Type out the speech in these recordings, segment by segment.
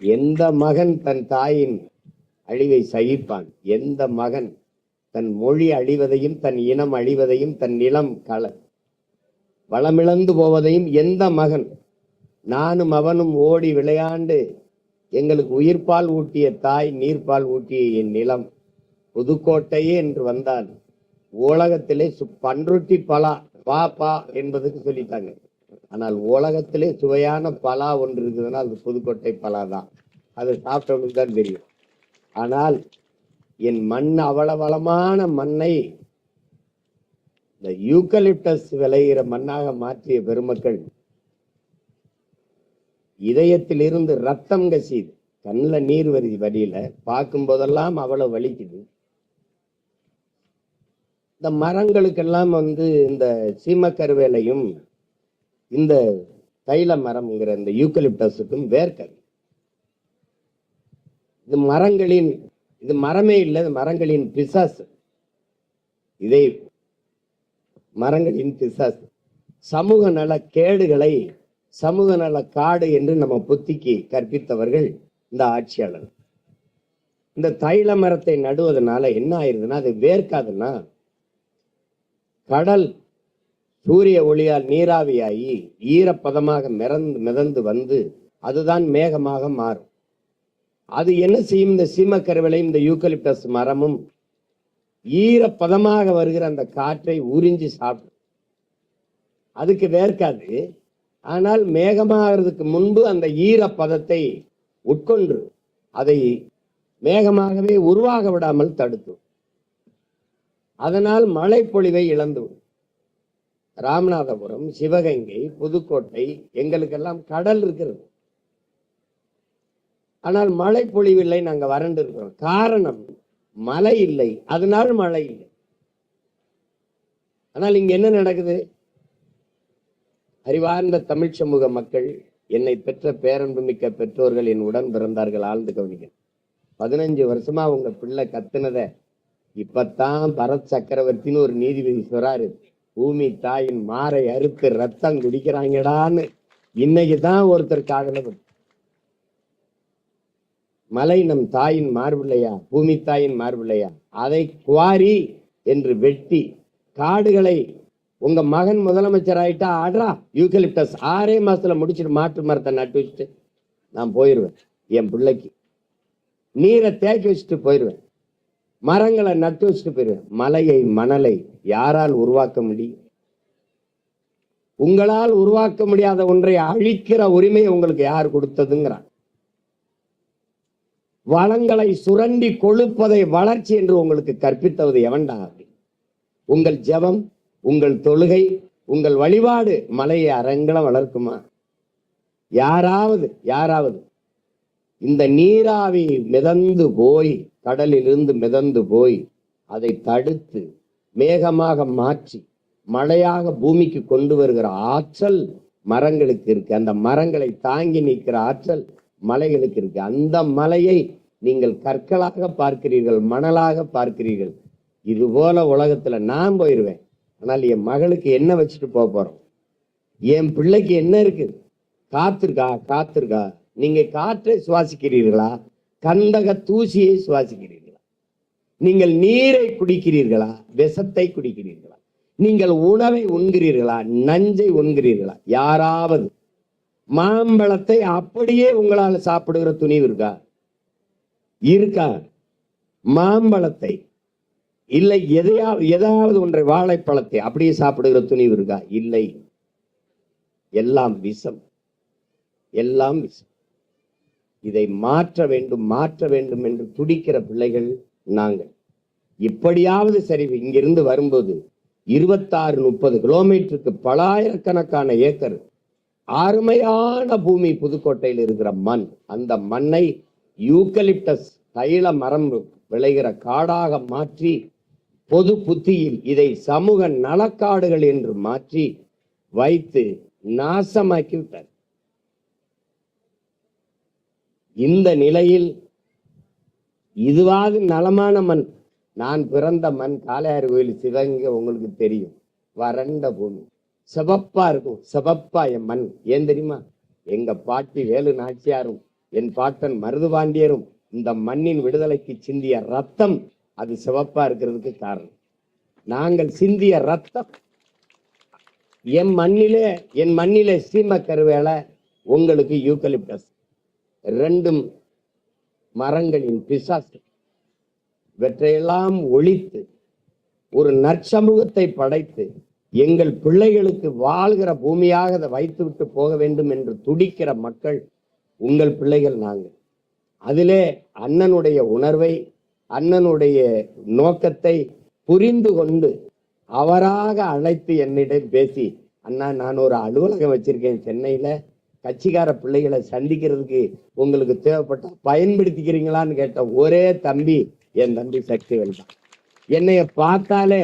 எந்த மகன் தன் தாயின் அழிவை சகிப்பான்? எந்த மகன் தன் மொழி அழிவதையும் தன் இனம் அழிவதையும் தன் நிலம் கல வளமிழந்து போவதையும் எந்த மகன்? நானும் அவனும் ஓடி விளையாண்டு எங்களுக்கு உயிர்ப்பால் ஊட்டிய தாய் நீர்ப்பால் ஊட்டிய என் நிலம். புதுக்கோட்டையே என்று வந்தான். உலகத்திலே சு- பன்ருட்டி பலா பா பா என்பதுக்கு சொல்லிட்டாங்க. ஆனால் உலகத்திலே சுவையான பலா ஒன்று இருக்குதுன்னா அது புதுக்கோட்டை பலா தான் அது சாப்பிட்டவனுக்கு தான் தெரியும். ஆனால் என் மண் அவ்வளவு வளமான மண்ணை இந்த யூக்கலிப்டஸ் விளைகிற மண்ணாக மாற்றிய பெருமக்கள் இதயத்தில் இருந்து ரத்தம் கசியுது. கண்ணில் நீர் வருது வழியில பார்க்கும் போதெல்லாம் அவ்வளவு வலிக்குது. இந்த மரங்களுக்கெல்லாம் வந்து இந்த சீமக்கருவேலையும் இந்த தைல மரம்ங்கிற இந்த யூக்கலிப்டஸுக்கும் வேர்க்கது இது மரங்களின் இது மரமே இல்லை இது மரங்களின் பிசாசு. இதை மரங்களின் பிசாசு. சமூக நல கேடுகளை சமூக நல காடு என்று நம்ம புத்திக்கு கற்பித்தவர்கள் இந்த ஆட்சியாளர் இந்த தைல மரத்தை நடுவதனால என்ன ஆயிருதுன்னா அது வேர்க்காதுன்னா கடல் சூரிய ஒளியால் நீராவியாகி ஈரப்பதமாக மிதந்து மிதந்து வந்து அதுதான் மேகமாக மாறும். அது என்ன செய்யும்? இந்த சீமக்கருவிலையும் இந்த யூக்கலிப்டஸ் மரமும் ஈரப்பதமாக வருகிற அந்த காற்றை உறிஞ்சி சாப்பிடும். அதுக்கு வேர்க்காது. ஆனால் மேகமாகிறதுக்கு முன்பு அந்த ஈரப்பதத்தை உட்கொண்டு அதை மேகமாகவே உருவாக விடாமல் தடுத்தும் அதனால் மழை பொழிவை இழந்துவிடும். ராமநாதபுரம் சிவகங்கை புதுக்கோட்டை எங்களுக்கெல்லாம் கடல் இருக்கிறது. ஆனால் மழை பொழிவில்லை நாங்க வறண்டு இருக்கிறோம். காரணம் மழை இல்லை. அதனால் மழை இல்லை. ஆனால் இங்க என்ன நடக்குது? அறிவார்ந்த தமிழ் சமூக மக்கள் என்னை பெற்ற பேரன்புமிக்க பெற்றோர்கள் என் உடன் பிறந்தார்கள் ஆழ்ந்து கவனிக்கணும் பதினஞ்சு வருஷமா உங்க பிள்ளை கத்துனத இப்பத்தான் பரத் சக்கரவர்த்தின்னு ஒரு நீதிபதி சொல்றாரு பூமி தாயின் மாறை அறுத்து ரத்தம் குடிக்கிறாங்கடான்னு இன்னைக்கு தான் ஒருத்தர் காதல மலை நம் தாயின் மார்பிள்ளையா? பூமி தாயின் மார்பிள்ளையா? அதை குவாரி என்று வெட்டி காடுகளை உங்க மகன் முதலமைச்சர் ஆயிட்டா ஆடுறா? யூகலிப்டஸ் ஆறே மாசத்துல முடிச்சிட்டு மாட்டு மரத்தை நட்டு வச்சுட்டு நான் போயிடுவேன் என் பிள்ளைக்கு. நீரை தேக்கி வச்சுட்டு போயிடுவேன் மரங்களை நட்டு வச்சுட்டு போயிரு. மலையை மணலை யாரால் உருவாக்க முடியும்? உங்களால் உருவாக்க முடியாத ஒன்றை அழிக்கிற உரிமை உங்களுக்கு யார் கொடுத்ததுங்கிறான். வளங்களை சுரண்டி கொழுப்பதை வளர்ச்சி என்று உங்களுக்கு கற்பித்தவது எவன்டா அப்படி? உங்கள் ஜெபம் உங்கள் தொழுகை உங்கள் வழிபாடு மலையை அரங்கலம் வளர்க்குமா? யாராவது யாராவது இந்த நீராவி மிதந்து போய் கடலிலிருந்து மிதந்து போய் அதை தடுத்து மேகமாக மாற்றி மழையாக பூமிக்கு கொண்டு வருகிற ஆற்றல் மரங்களுக்கு இருக்கு. அந்த மரங்களை தாங்கி நிற்கிற ஆற்றல் மலைகளுக்கு இருக்கு. அந்த மலையை நீங்கள் கற்களாக பார்க்கிறீர்கள் மணலாக பார்க்கிறீர்கள். இது போல உலகத்துல நான் போயிருவேன். ஆனால் என் மகளுக்கு என்ன வச்சுட்டு போக போறோம்? என் பிள்ளைக்கு என்ன இருக்கு? காத்திருக்கா காத்திருக்கா? நீங்க காற்றை சுவாசிக்கிறீர்களா? கந்தக தூசியை சுவாசிக்கிறீர்களா? நீங்கள் நீரை குடிக்கிறீர்களா? விஷத்தை குடிக்கிறீர்களா? நீங்கள் உணவை உண்கிறீர்களா? நஞ்சை உண்கிறீர்களா? யாராவது மாம்பழத்தை அப்படியே உங்களால் சாப்பிடுகிற துணிவு இருக்கா? இருக்கா. மாம்பழத்தை இல்லை எதையாவது எதாவது ஒன்றை வாழைப்பழத்தை அப்படியே சாப்பிடுகிற துணிவு இருக்கா? இல்லை. எல்லாம் விஷம். எல்லாம் விஷம். இதை மாற்ற வேண்டும் மாற்ற வேண்டும் என்று துடிக்கிற பிள்ளைகள் நாங்கள். இப்படியாவது சரி இங்கிருந்து வரும்போது இருபத்தாறு முப்பது கிலோமீட்டருக்கு பலாயிரக்கணக்கான ஏக்கர் அருமையான பூமி புதுக்கோட்டையில் இருக்கிற மண் அந்த மண்ணை யூக்கலிப்டஸ் தைல மரம் விளைகிற காடாக மாற்றி பொது புத்தியில் இதை சமூக நலக்காடுகள் என்று மாற்றி வைத்து நாசமாக்கி விட்டார் இந்த நிலையில் இதுவாது நலமான மண். நான் பிறந்த மண் காளையார் கோயில் சிவங்க உங்களுக்கு தெரியும். வறண்ட பூமி. சிவப்பா இருக்கும். சிவப்பா என் மண். ஏன் தெரியுமா? எங்க பாட்டி வேலு நாச்சியாரும் என் பாட்டன் மருதுபாண்டியரும் இந்த மண்ணின் விடுதலைக்கு சிந்திய ரத்தம் அது சிவப்பா இருக்கிறதுக்கு காரணம். நாங்கள் சிந்திய ரத்தம் என் மண்ணிலே என் மண்ணிலே சீம கருவேலை உங்களுக்கு யூக்கலிப்டஸ் ரெண்டும் மரங்களின் பிசாசு இவற்றையெல்லாம் ஒழித்து ஒரு நற்சமூகத்தை படைத்து எங்கள் பிள்ளைகளுக்கு வாழ்கிற பூமியாக அதை வைத்துவிட்டு போக வேண்டும் என்று துடிக்கிற மக்கள் உங்கள் பிள்ளைகள் நாங்கள். அதிலே அண்ணனுடைய உணர்வை அண்ணனுடைய நோக்கத்தை புரிந்து கொண்டு அவராக அழைத்து என்னிடம் பேசி அண்ணா நான் ஒரு அலுவலகம் வச்சிருக்கேன் சென்னையில. கட்சிக்கார பிள்ளைகளை சந்திக்கிறதுக்கு உங்களுக்கு தேவைப்பட்டா பயன்படுத்திக்கிறீங்களான்னு கேட்ட ஒரே தம்பி என் தம்பி சக்திவேல் தான். என்னைய பார்த்தாலே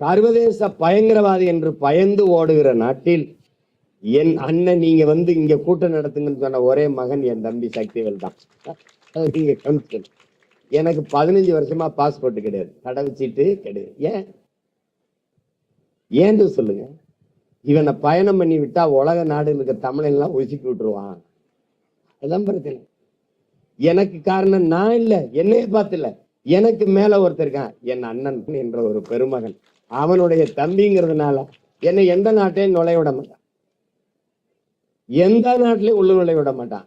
சர்வதேச பயங்கரவாதி என்று பயந்து ஓடுகிற நாட்டில் என் அண்ணன் நீங்க வந்து இங்க கூட்டம் நடத்துங்கன்னு சொன்ன ஒரே மகன் என் தம்பி சக்திவேல் தான். எனக்கு பதினஞ்சு வருஷமா பாஸ்போர்ட் கிடையாது. கடவுச்சீட்டு கிடையாது. ஏன்? ஏன்னு சொல்லுங்க? இவனை பயணம் பண்ணி விட்டா உலக நாடு இருக்க தமிழெல்லாம் ஒதுக்கி விட்டுருவான் அதான் பிரச்சனை. எனக்கு காரணம் நான் இல்லை என்னைய பார்த்துல எனக்கு மேல ஒருத்தருக்கான் என் அண்ணன் என்ற ஒரு பெருமகன். அவனுடைய தம்பிங்கிறதுனால என்னை எந்த நாட்டையும் நுழைய விட மாட்டான். எந்த நாட்டிலையும் உள்ள நுழைய விட மாட்டான்.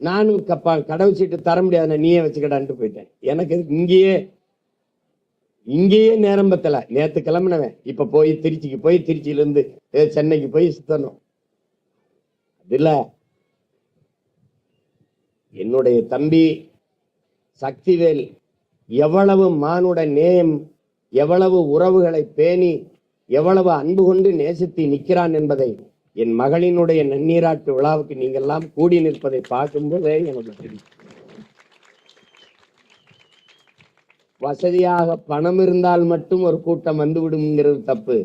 நானும் கப்பா கடவுள் சீட்டு தர முடியாதுன்னு நீயே வச்சுக்கடான்ட்டு போயிட்டேன். எனக்கு இங்கேயே இங்கேயே நேரம் பத்தல. நேத்து கிளம்பினவன். இப்ப போய் திருச்சிக்கு போய் திருச்சியில இருந்து சென்னைக்கு போய் சுத்தணும். அதுல என்னுடைய தம்பி சக்திவேல் எவ்வளவு மானுட நேயம் எவ்வளவு உறவுகளை பேணி எவ்வளவு அன்பு கொண்டு நேசித்து நிற்கிறான் என்பதை என் மகளினுடைய நன்னீராட்டு விழாவுக்கு நீங்கெல்லாம் கூடி நிற்பதை பார்க்கும்போதே எனக்கு தெரியும். வசதியாக பணம் இருந்தால் மட்டும் ஒரு கூட்டம் வந்து விடுங்கிறது தப்பு.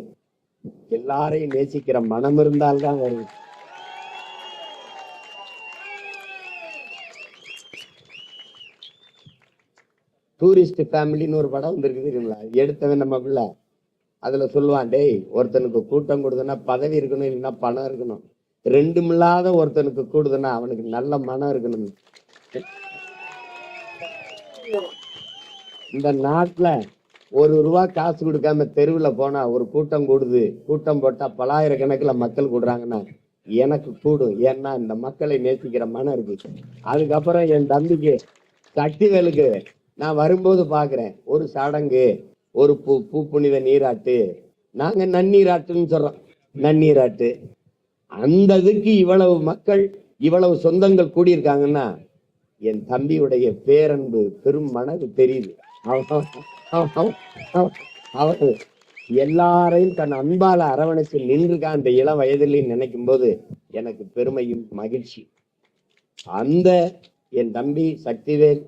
எல்லாரையும் நேசிக்கிற மனம் இருந்தால் தான் வரும் டூரிஸ்ட் ஃபேமிலின்னு ஒரு படம் வந்திருக்கு தெரியுங்களா? எடுத்தவன் நம்ம பிள்ளை. அதுல சொல்லுவான் டேய் ஒருத்தனுக்கு கூட்டம் கொடுத்தனா பதவி இருக்கணும் இல்லைன்னா பணம் இருக்கணும். ரெண்டும் இல்லாத ஒருத்தனுக்கு கூடுதுன்னா அவனுக்கு நல்ல மனம் இருக்கணும் இந்த நாட்டில் ஒரு ரூபா காசு கொடுக்காம தெருவில் போனால் ஒரு கூட்டம் கூடுது. கூட்டம் போட்டால் பலாயிரக்கணக்கில் மக்கள் கூடுறாங்கன்னா எனக்கு கூடும். ஏன்னா இந்த மக்களை நேசிக்கிற மனம் இருக்கு. அதுக்கப்புறம் என் தம்பிக்கு சக்திவேலுக்கு நான் வரும்போது பார்க்குறேன் ஒரு சடங்கு ஒரு பூ பூ புனித நீராட்டு. நாங்கள் நன்னீராட்டுன்னு சொல்கிறோம் நன்னீராட்டு. அந்த இதுக்கு இவ்வளவு மக்கள் இவ்வளவு சொந்தங்கள் கூடியிருக்காங்கன்னா என் தம்பியுடைய பேரன்பு பெரும் மனது தெரியுது. எல்லாரையும் தன் அன்பால அரவணைச்சு நின்றுக்கான் அந்த இளம் வயதிலையும் நினைக்கும் போது எனக்கு பெருமையும் மகிழ்ச்சி அந்த என் தம்பி சக்திவேல்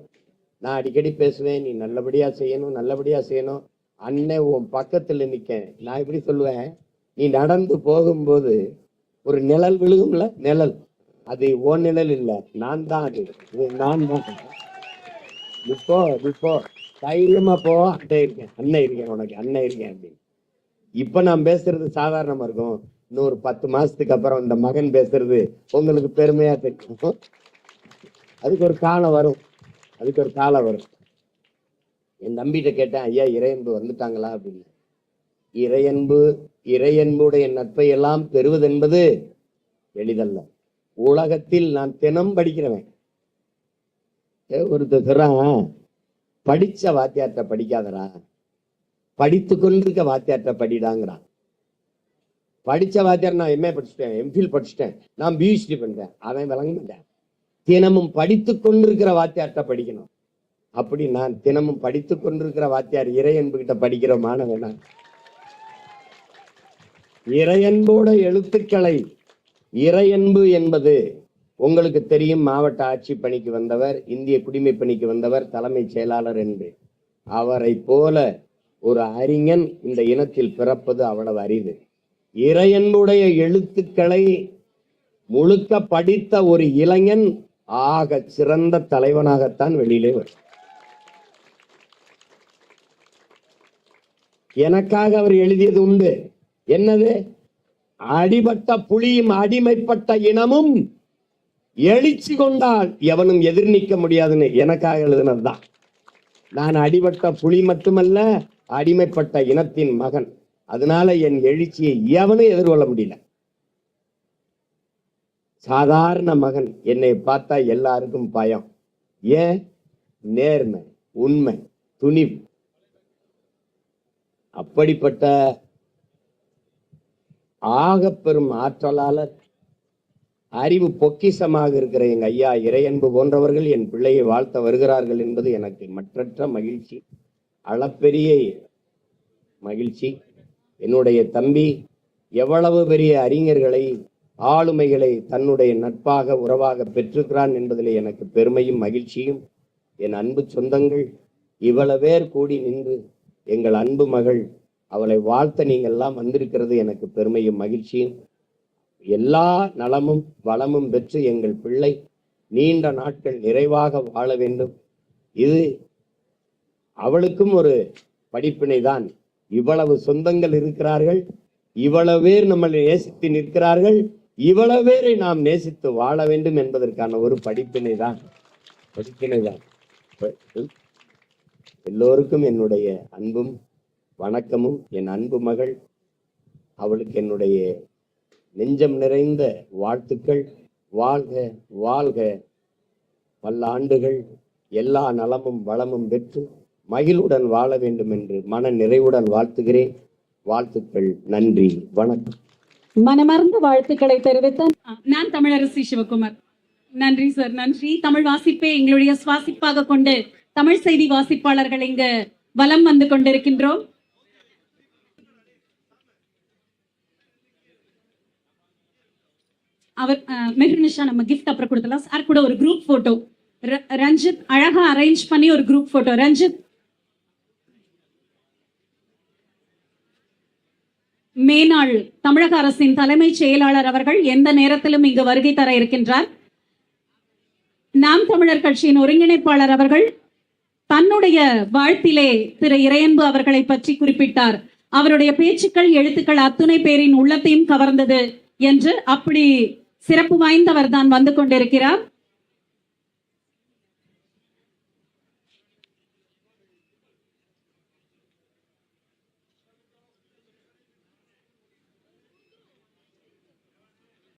நான் அடிக்கடி பேசுவேன் நீ நல்லபடியா செய்யணும் நல்லபடியா செய்யணும். அண்ணன் உன் பக்கத்துல நிக்க நான் இப்படி சொல்லுவேன்? நீ நடந்து போகும்போது ஒரு நிழல் விழுகும்ல? நிழல். அது ஓ நிழல் இல்லை. நான் தான் அது. நான் தான். இப்போ இப்போ தைரியமா போ. அட்டை இருக்கேன். அண்ணன் இருக்கேன் உனக்கு. அண்ணன் இருக்கேன் அப்படின்னு இப்ப நான் பேசுறது சாதாரணமா இருக்கும். இன்னொரு பத்து மாசத்துக்கு அப்புறம் இந்த மகன் பேசுறது உங்களுக்கு பெருமையா தெரியும். அதுக்கு ஒரு காலம் வரும். அதுக்கு ஒரு காலம் வரும். என் தம்பிகிட்ட கேட்டேன் ஐயா இறையன்பு வந்துட்டாங்களா? அப்படின்னு. இறையன்பு இறையன்புடைய நட்பை எல்லாம் பெறுவதென்பது எளிதல்ல. உலகத்தில் நான் தினம் படிக்கிறவன். ஏ, ஒருத்தர் சொல்றான் படிச்ச வாத்தியார்கிட்ட படிக்காதடா. படித்து கொண்டிருக்க வாத்தியார்கிட்ட படிடாங்கிறான் படிச்ச வாத்தியார் நான் எம்ஏ படிச்சுட்டேன் எம்ஃபில் படிச்சுட்டேன். நான் பிஹெச்டி பண்றேன் அவன் விளங்க மாட்டேன். தினமும் படித்து கொண்டிருக்கிற வாத்தியார்கிட்ட படிக்கணும். அப்படி நான் தினமும் படித்து கொண்டிருக்கிற வாத்தியார் இறையன்புகிட்ட படிக்கிற மாணவனா இறையன்போட எழுத்துக்களை இறையன்பு என்பது உங்களுக்கு தெரியும் மாவட்ட ஆட்சி பணிக்கு வந்தவர் இந்திய குடிமை பணிக்கு வந்தவர் தலைமைச் செயலாளர் என்று. அவரை போல ஒரு அறிஞன் இந்த இனத்தில் பிறப்பது அவ்வளவு அரிது. இறையன்புடைய எழுத்துக்களை முழுக்க படித்த ஒரு இளைஞன் ஆக சிறந்த தலைவனாகத்தான் வெளியிலே வரும். எனக்காக அவர் எழுதியது உண்டு. என்னது? அடிபட்ட புலியும் அடிமைப்பட்ட இனமும் எழுச்சி கொண்டால் எவனும் எதிர் நிற்க முடியாதுன்னு எனக்காக எழுதினதுதான். நான் அடிபட்ட புலி மட்டுமல்ல அடிமைப்பட்ட இனத்தின் மகன். அதனால என் எழுச்சியை எவனும் எதிர்கொள்ள முடியல. சாதாரண மகன் என்னை பார்த்தா எல்லாருக்கும் பயம். ஏன்? நேர்மை உண்மை துணிவு. அப்படிப்பட்ட ஆகப்பெரும் ஆற்றலாளர் அறிவு பொக்கிஷமாக இருக்கிற எங்கள் ஐயா இறையன்பு போன்றவர்கள் என் பிள்ளையை வாழ்த்த வருகிறார்கள் என்பது எனக்கு மற்றற்ற மகிழ்ச்சி அளப்பெரிய மகிழ்ச்சி. என்னுடைய தம்பி எவ்வளவு பெரிய அறிஞர்களை ஆளுமைகளை தன்னுடைய நட்பாக உறவாக பெற்றிருக்கிறான் என்பதில் எனக்கு பெருமையும் மகிழ்ச்சியும். என் அன்பு சொந்தங்கள் இவ்வளவு பேர் கூடி நின்று எங்கள் அன்பு மகள் அவளை வாழ்த்த நீங்கள்லாம் எல்லாம் வந்திருக்கிறது எனக்கு பெருமையும் மகிழ்ச்சியும். எல்லா நலமும் வளமும் பெற்று எங்கள் பிள்ளை நீண்ட நாட்கள் நிறைவாக வாழ வேண்டும். இது அவளுக்கும் ஒரு படிப்பினை தான். இவ்வளவு சொந்தங்கள் இருக்கிறார்கள் இவ்வளவு பேர் நம்மளை நேசித்து நிற்கிறார்கள் இவ்வளவு பேரை நாம் நேசித்து வாழ வேண்டும் என்பதற்கான ஒரு படிப்பினை தான். படிப்பினை தான். எல்லோருக்கும் என்னுடைய அன்பும் வணக்கமும் என் அன்பு மகள் அவளுக்கு என்னுடைய நெஞ்சம் நிறைந்த வாழ்த்துக்கள். வாழ்க வாழ்க. பல்லாண்டுகள் எல்லா நலமும் வளமும் பெற்று மகிழுடன் வாழ வேண்டும் என்று மன நிறைவுடன் வாழ்த்துகிறேன். வாழ்த்துக்கள் நன்றி வணக்கம். மனமார்ந்த வாழ்த்துக்களை தெரிவித்த நான் தமிழரசி சிவகுமார். நன்றி சார் நன்றி. தமிழ் வாசிப்பே எங்களுடைய சுவாசிப்பாக கொண்டு தமிழ் செய்தி வாசிப்பாளர்கள் இங்கு வலம் வந்து கொண்டிருக்கின்றோம். அவர் அஹ், மெஹ்ருனிஷா நம்ம கிஃப்ட் அப்புறம் கொடுத்தலாம் சார் கூட ஒரு குரூப் போட்டோ ரஞ்சித் அழகா அரேஞ்ச் பண்ணி ஒரு குரூப் போட்டோ ரஞ்சித். மேனாள் தமிழக அரசின் தலைமை செயலாளர் அவர்கள் எந்த நேரத்திலும் இங்கு வருகை தர இருக்கின்றார். நாம் தமிழர் கட்சியின் ஒருங்கிணைப்பாளர் அவர்கள் தன்னுடைய வாழ்த்திலே திரு இறையன்பு அவர்களை பற்றி குறிப்பிட்டார். அவருடைய பேச்சுக்கள் எழுத்துக்கள் அத்துணை பேரின் உள்ளத்தையும் கவர்ந்தது என்று அப்படி சிறப்பு வாய்ந்தவர் தான் வந்து கொண்டிருக்கிறார்.